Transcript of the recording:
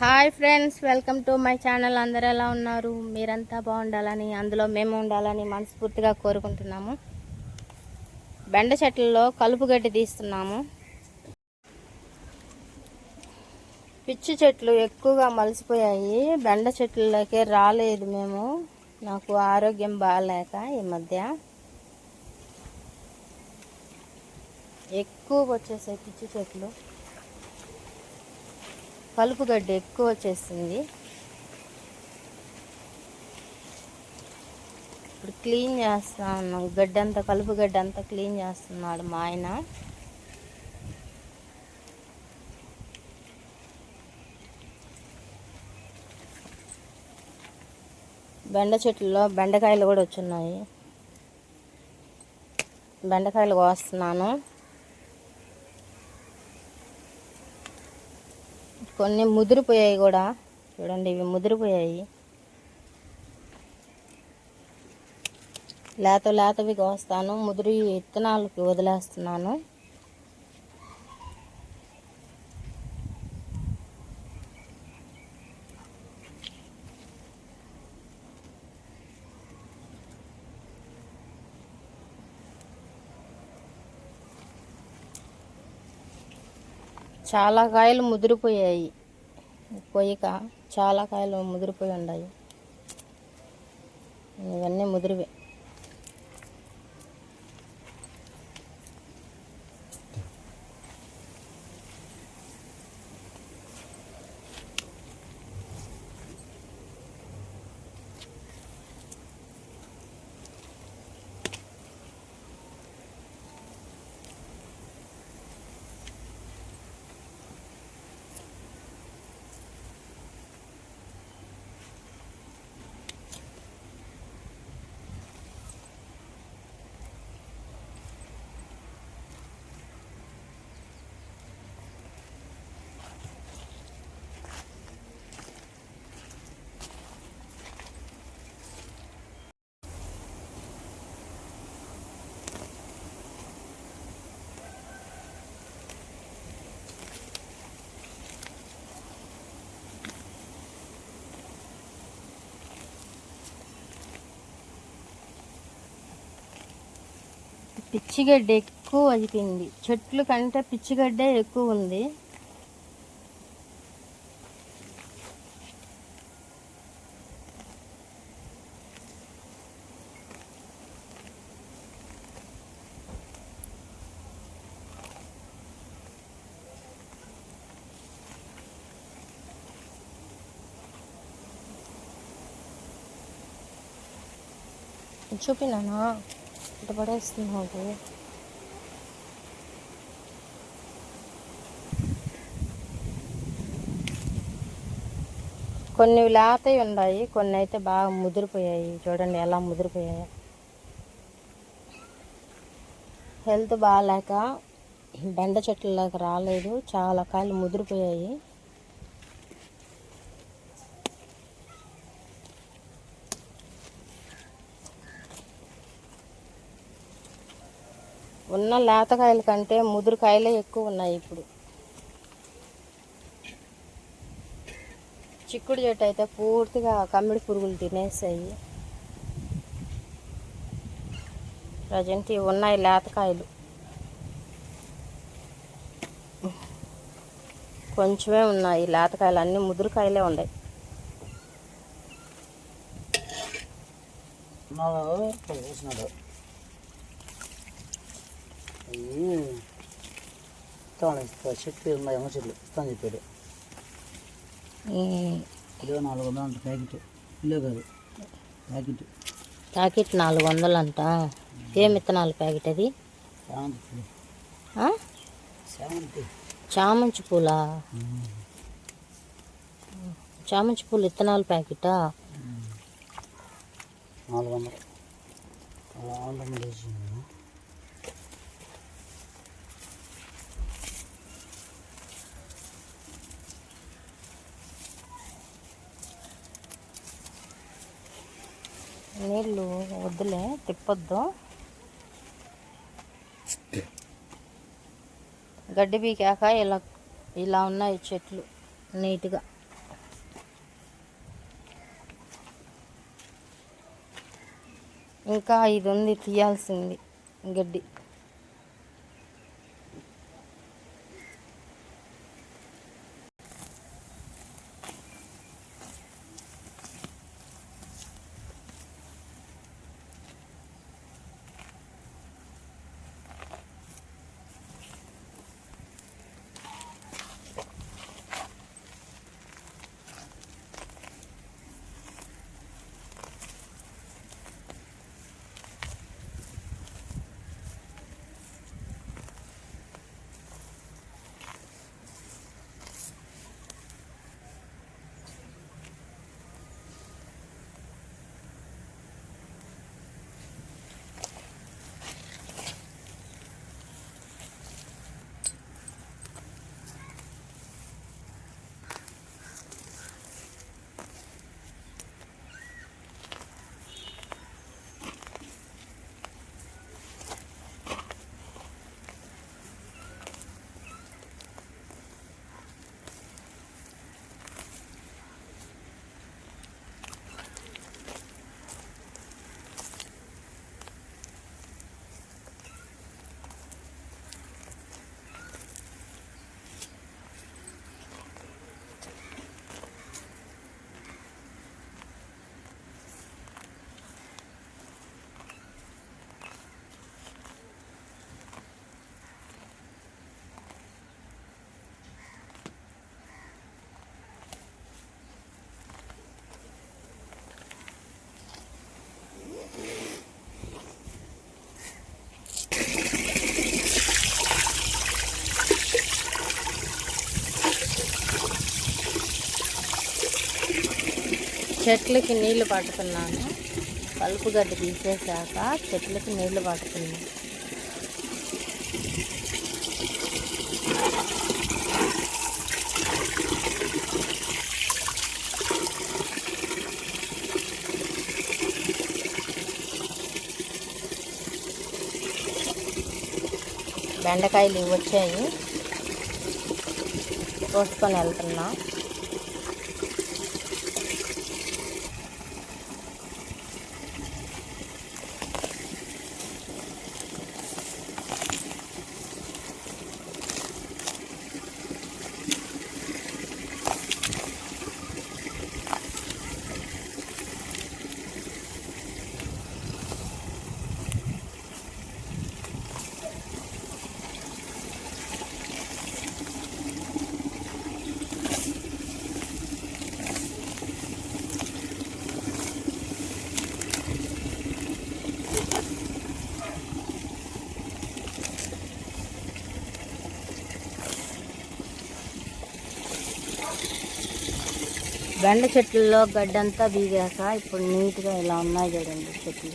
Hi friends welcome to my channel. అందరు ఎలా ఉన్నారు? మీరంతా బాగుండాలని అందులో మేము ఉండాలని మనస్ఫూర్తిగా కోరుకుంటున్నాము. బెండ చెట్లలో కలుపు గడ్డి తీస్తున్నాము. పిచ్చి చెట్లు ఎక్కువగా మలిసిపోయాయి. బెండ చెట్లలోకి రాలేదు మేము. నాకు ఆరోగ్యం బాగాలేక ఈ మధ్య ఎక్కువ వచ్చేసాయి పిచ్చి చెట్లు. కలుపు గడ్డి ఎక్కువ వచ్చేసింది ఇప్పుడు క్లీన్ చేస్తా ఉన్నాం అంతా కలుపు గడ్డ అంతా క్లీన్ చేస్తున్నాడు మా ఆయన. బెండ చెట్లలో బెండకాయలు కూడా వచ్చున్నాయి. బెండకాయలు కోస్తున్నాను. కొన్ని ముదిరిపోయాయి కూడా. చూడండి ఇవి ముదిరిపోయాయి. లేత లేతవి కోస్తాను ముదిరి విత్తనాలకి వదిలేస్తున్నాను. చాలా కాయలు ముదిరిపోయాయి. పోయిక చాలా కాయలు ముదిరిపోయి ఉన్నాయి ఇవన్నీ ముదిరివే. పిచ్చిగడ్డ ఎక్కువ అయిపోయింది చెట్లు కంటే పిచ్చిగడ్డే ఎక్కువ ఉంది. చూపినానా? ఇట్ట పడేస్తున్నావు కొన్ని లేతవి ఉన్నాయి కొన్ని అయితే బాగా ముదిరిపోయాయి. చూడండి ఎలా ముదిరిపోయాయి. హెల్త్ బాగాలేక బెండ చెట్లలోకి రాలేదు. చాలా కాయలు ముదిరిపోయాయి. ఉన్న లేతకాయల కంటే ముదురుకాయలే ఎక్కువ ఉన్నాయి ఇప్పుడు. చిక్కుడు చెట్టు అయితే పూర్తిగా కమ్మిడి పురుగులు తినేసాయి. ప్రజెంట్ ఇవి ఉన్నాయి లేతకాయలు. కొంచెమే ఉన్నాయి లేతకాయలు అన్నీ ముదురుకాయలే ఉన్నాయి. వేసినాడు. అవి ఇస్తాను ఇస్తా చెట్లు ఉన్నాయి ఏమో చెట్లు ఇస్తాను చెప్పాడు కిలో నాలుగు వందలు అంట ప్యాకెట్. కిలో కాదు. ప్యాకెట్. ప్యాకెట్ నాలుగు వందలు అంట ఏం విత్తనాలు ప్యాకెట్ అది? శామంతి చామంతి. పూలా? చామంతి పూలు విత్తనాలు ప్యాకెటా? నాలుగు వందలు. నీళ్ళు వద్దులే తిప్పొద్దు. గడ్డి పీకాక ఇలా ఇలా ఉన్నాయి చెట్లు నీట్గా. ఇంకా ఇది ఉంది తీయాల్సింది గడ్డి. చెట్లకి నీళ్ళు పట్టుకున్నాను. పలుపు గడ్డి తీసేశాక చెట్లకి నీళ్ళు పట్టుకున్నాను. బెండకాయలు ఇవి వచ్చాయి. కోసుకొని వెళ్తున్నాం. బెండ చెట్లలో గడ్డంతా బీగాక ఇప్పుడు నీట్గా ఇలా ఉన్నాయి చూడండి చెట్లు.